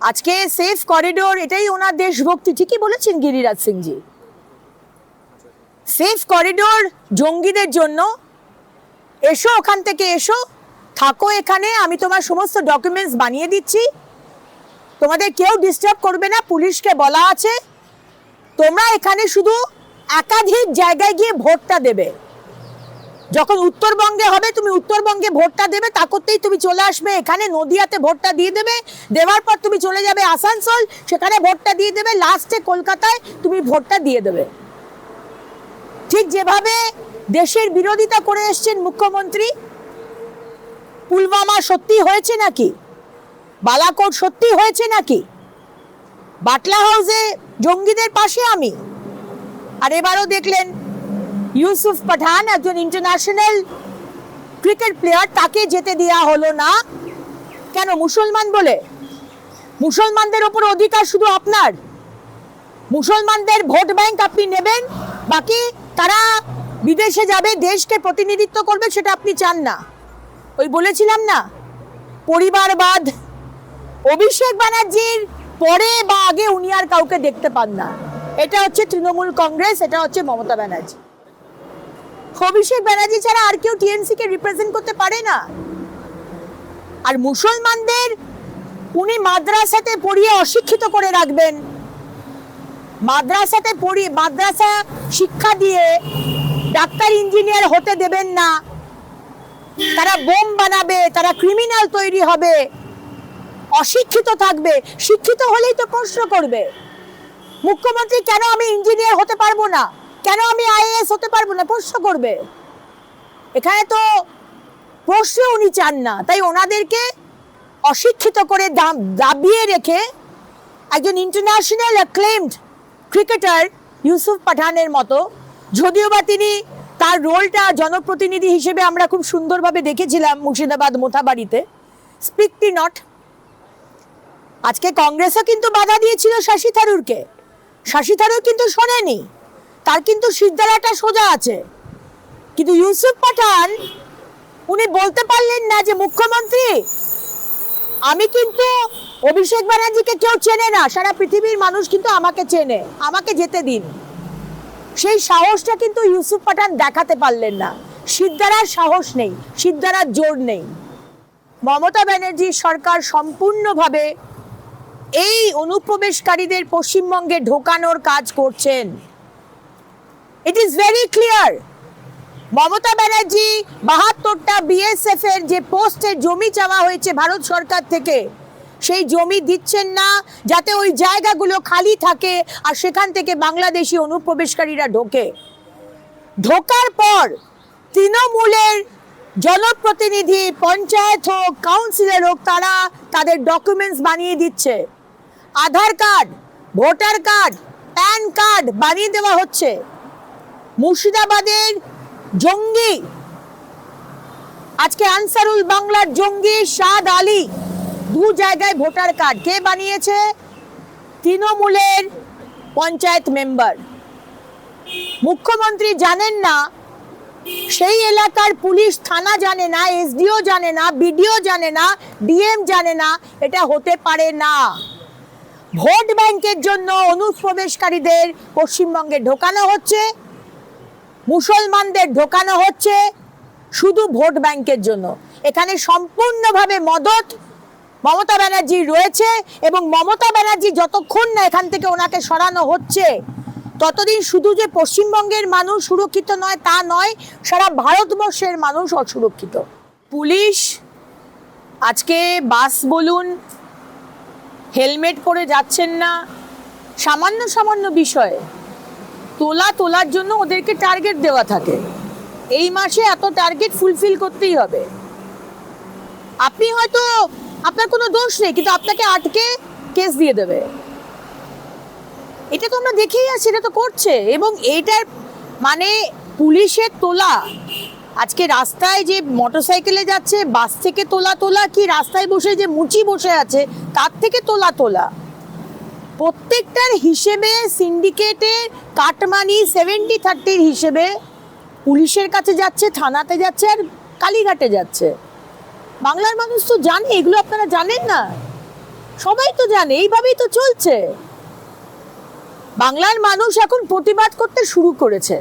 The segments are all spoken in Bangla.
আজকে সেফ করিডোর এটাই ওনার দেশভক্তি। ঠিকই বলেছেন গিরিরাজ সিংজি। সেফ করিডোর জঙ্গিদের জন্য। এসো ওখান থেকে এসো। থাকো এখানে, আমি তোমার সমস্ত ডকুমেন্টস বানিয়ে দিচ্ছি। তোমাদের কেউ ডিস্টার্ব করবে না, পুলিশকে বলা আছে। তোমরা এখানে শুধু একাধিক জায়গায় গিয়ে ভোটটা দেবে। যখন উত্তরবঙ্গে হবে, তুমি উত্তরবঙ্গে ভোটটা দেবে, তা করতেই তুমি চলে আসবে। এখানে নদিয়াতে ভোটটা দিয়ে দেবে, দেওয়ার পর তুমি চলে যাবে আসানসোল, সেখানে ভোটটা দিয়ে দেবে, লাস্টে কলকাতায় তুমি ভোটটা দিয়ে দেবে। ঠিক যেভাবে দেশের বিরোধিতা করে এসছেন মুখ্যমন্ত্রী, পুলওয়ামা সত্যি হয়েছে নাকি? বালাকোট সত্যি হয়েছে নাকি? বাটলা হাউসে জঙ্গিদের পাশে আমি। আর এবারও দেখলেন ইউসুফ পাঠান একজন ইন্টারন্যাশনাল ক্রিকেট প্লেয়ার তাকে যেতে দেওয়া হলো না। কেন, মুসলমান বলে? মুসলমানদের ওপর অধিকার শুধু আপনার। মুসলমানদের ভোট ব্যাংক আপনি নেবেন, বাকি তারা বিদেশে যাবে, দেশকে প্রতিনিধিত্ব করবে, সেটা আপনি চান না। ওই বলেছিলাম না, পরিবারবাদ, অভিষেক ব্যানার্জির পরে বা আগে উনি আর কাউকে দেখতে পান না। এটা হচ্ছে তৃণমূল কংগ্রেস, এটা হচ্ছে মমতা ব্যানার্জি। অভিষেক ব্যানার্জি ছাড়া আর কেউ টিএমসি কে রিপ্রেজেন্ট করতে পারে না। আর মুসলমানদের উনি মাদ্রাসাতে পড়িয়ে অশিক্ষিত করে রাখবেন। মাদ্রাসাতে পড়িয়ে মাদ্রাসা শিক্ষা দিয়ে ডাক্তার, ইঞ্জিনিয়ার হতে দেবেন না। তারা বোম বানাবে, তারা ক্রিমিনাল তৈরি হবে। অশিক্ষিত থাকবে, শিক্ষিত হলেই তো প্রশ্ন করবে। মুখ্যমন্ত্রী, কেন আমি ইঞ্জিনিয়ার হতে পারব না? কেন আমি আইএএস হতে পারব না? প্রশ্ন করবে। এখানে তো প্রশ্ন উনি চান না। তাই ওনাদেরকে অশিক্ষিত করে দাবিয়ে রেখে একজন ইন্টারন্যাশনাল অ্যাক্লেমড ক্রিকেটার ইউসুফ পাঠানের মতো, যদিও বা তিনি তার রোলটা জনপ্রতিনিধি হিসেবে আমরা খুব সুন্দরভাবে দেখেছিলাম মুর্শিদাবাদ মোথাবাড়িতে। স্পিকটি নট আজকে কংগ্রেসও কিন্তু বাধা দিয়েছিল শশী থারুরকে। শশী থারুর কিন্তু শোনেনি। তার কিন্তু সিদ্ধারাটা সোজা আছে। কিন্তু ইউসুফ পাঠান, উনি বলতে পারলেন না যে মুখ্যমন্ত্রী, আমি কিন্তু অভিষেক ব্যানার্জিকে কেউ চেনে না, সারা পৃথিবীর মানুষ কিন্তু আমাকে চেনে, আমাকে যেতে দিন। সেই সাহসটা কিন্তু ইউসুফ পাঠান দেখাতে পারলেন না। সিদ্ধারার সাহস নেই, সিদ্ধারার জোর নেই। মমতা ব্যানার্জির সরকার সম্পূর্ণভাবে এই অনুপ্রবেশকারীদের পশ্চিমবঙ্গে ঢোকানোর কাজ করছেন। It is very clear Mamata Banerjee বাহাত্তরটা BSF এর যে পোস্টের জমি চাওয়া হয়েছে ভারত সরকার থেকে, সেই জমি দিচ্ছেন না, যাতে ওই জায়গাগুলো খালি থাকে আর সেখান থেকে বাংলাদেশি অনুপ্রবেশকারীরা ঢোকে। ঢোকার পর তৃণমূলের জনপ্রতিনিধি, পঞ্চায়েত হোক, কাউন্সিলর হোক, তারা তাদের ডকুমেন্টস বানিয়ে দিচ্ছে। Aadhaar card, voter card, PAN card বানিয়ে দেওয়া হচ্ছে। মুর্শিদাবাদের জঙ্গি। আজকে আনসারুল বাংলার জঙ্গি সাদ আলী। দু জায়গায় ভোটার কার্ড। কে বানিয়েছে? তৃণমূলের পঞ্চায়েত মেম্বার। মুখ্যমন্ত্রী জানেন না, সেই এলাকার পুলিশ থানা জানে না, এসডিও জানে না, বিডিও জানে না, ডিএম জানে না, এটা হতে পারে না। ভোট ব্যাংকের জন্য অনুপ্রবেশকারীদের পশ্চিমবঙ্গে ঢোকানো হচ্ছে। মুসলমানদের ঢোকানো হচ্ছে শুধু ভোট ব্যাংকের জন্য। এখানে সম্পূর্ণভাবে মদত মমতা ব্যানার্জি রয়েছে এবং মমতা ব্যানার্জি যতক্ষণ না এখান থেকে ওনাকে সরানো হচ্ছে, ততদিন শুধু যে পশ্চিমবঙ্গের মানুষ সুরক্ষিত নয় তা নয়, সারা ভারতবর্ষের মানুষ অসুরক্ষিত। পুলিশ, আজকে বাস বলুন, হেলমেট পরে যাচ্ছেন না, সামান্য সামান্য বিষয়ে তোলা তোলার জন্য ওদেরকে টার্গেট দেওয়া থাকে। এই মাসে এত টার্গেট ফুলফিল করতেই হবে। আপনি হয়তো, আপনার কোনো দোষ নেই, কিন্তু আপনাকে আটকে কেস দিয়ে দেবে। এটা তো আমরা দেখেই আছি, এটা তো করছে। এবং এটার মানে পুলিশের তোলা, আজকে রাস্তায় যে মোটরসাইকেলে যাচ্ছে বাস থেকে তোলা তোলা, কি রাস্তায় বসে যে মুচি বসে আছে, তার থেকে তোলা তোলা। প্রত্যেকটার হিসেবে সিন্ডিকেটের কাটমানি সেভেন্টি থার্টির হিসেবে পুলিশের কাছে যাচ্ছে, থানাতে যাচ্ছে আর কালীঘাটে যাচ্ছে। বাংলার মানুষ তো জানে, এগুলো আপনারা জানেন না? সবাই তো জানে, এইভাবেই তো চলছে। বাংলার মানুষ এখন প্রতিবাদ করতে শুরু করেছে।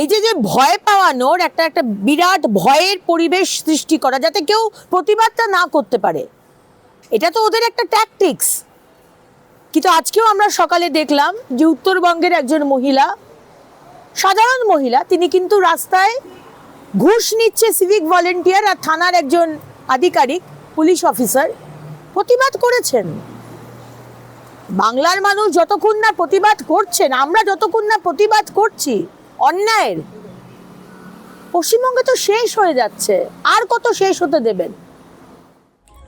এই যে যে ভয় পাওয়ানোর একটা একটা বিরাট ভয়ের পরিবেশ সৃষ্টি করা, যাতে কেউ প্রতিবাদটা না করতে পারে। এটা তো ওদের একটা ট্যাকটিক্স কিন্তু আজকেও আমরা সকালে দেখলাম যে উত্তরবঙ্গের একজন মহিলা, সাধারণ মহিলা, তিনি কিন্তু রাস্তায় ঘুষ নিচ্ছে সিভিক ভলেন্টিয়ার আর থানার একজন আধিকারিক পুলিশ অফিসার প্রতিবাদ করেছেন। বাংলার মানুষ যতক্ষণ না প্রতিবাদ করছেন, আমরা যতক্ষণ না প্রতিবাদ করছি, অন্যায়ের। পশ্চিমবঙ্গে তো শেষ হয়ে যাচ্ছে। আর কত শেষ হতে দেবেন?